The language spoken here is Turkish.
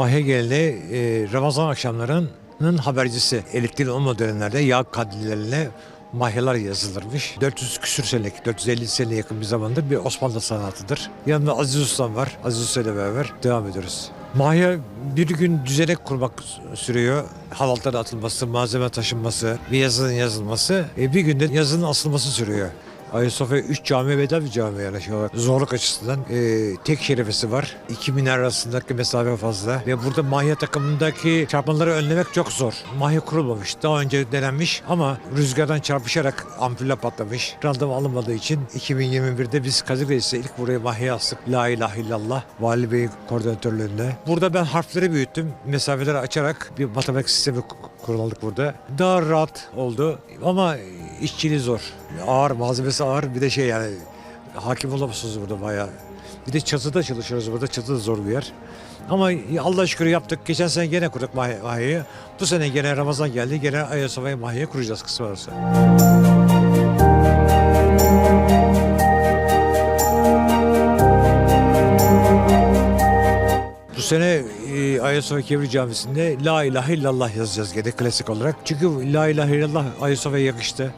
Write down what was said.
Mahya geleneği e, Ramazan akşamlarının habercisi. Elektriğin olmadığı dönemlerde yağ kandillerine mahyalar yazılırmış. 400 küsür senelik, 450 seneye yakın bir zamandır bir Osmanlı sanatıdır. Yanında Aziz Ustam var. Aziz Usta ile beraber devam ediyoruz. Mahya bir gün düzenek kurmak sürüyor. Halatların atılması, malzeme taşınması, bir yazının yazılması. E, bir günde yazının asılması sürüyor. Ayasofya 3 cami bir cami yani şey zorluk açısından e, tek şerefesi var. İki minare arasındaki mesafe fazla ve burada Mahya takımındaki çarpmaları önlemek çok zor. Mahya kurulmamış. Daha önce denenmiş ama rüzgardan çarpışarak ampuller patlamış. Randıman alınmadığı için 2021'de biz Kadir ilk buraya Mahya astık. La ilahe illallah. Vali Bey'in koordinatörlüğünde. Burada ben harfleri büyüttüm. Mesafeleri açarak bir matematik sistemi kuruladık burada. Daha rahat oldu ama işçiliği zor. Ağır, malzemesi ağır. Bir de şey yani hakim olamazsınız burada bayağı. Bir de çatıda çalışıyoruz burada. Çatı da zor bir yer. Ama Allah şükür yaptık. Geçen sene gene kurduk Mah- Mahya'yı. Bu sene gene Ramazan geldi. Gene Ayasofya'yı Mahya'yı kuracağız kısmı arası. Sene e, Ayasofya Kebri Camisi'nde La ilahe illallah yazacağız gene klasik olarak. Çünkü La ilahe illallah Ayasofya'ya yakıştı.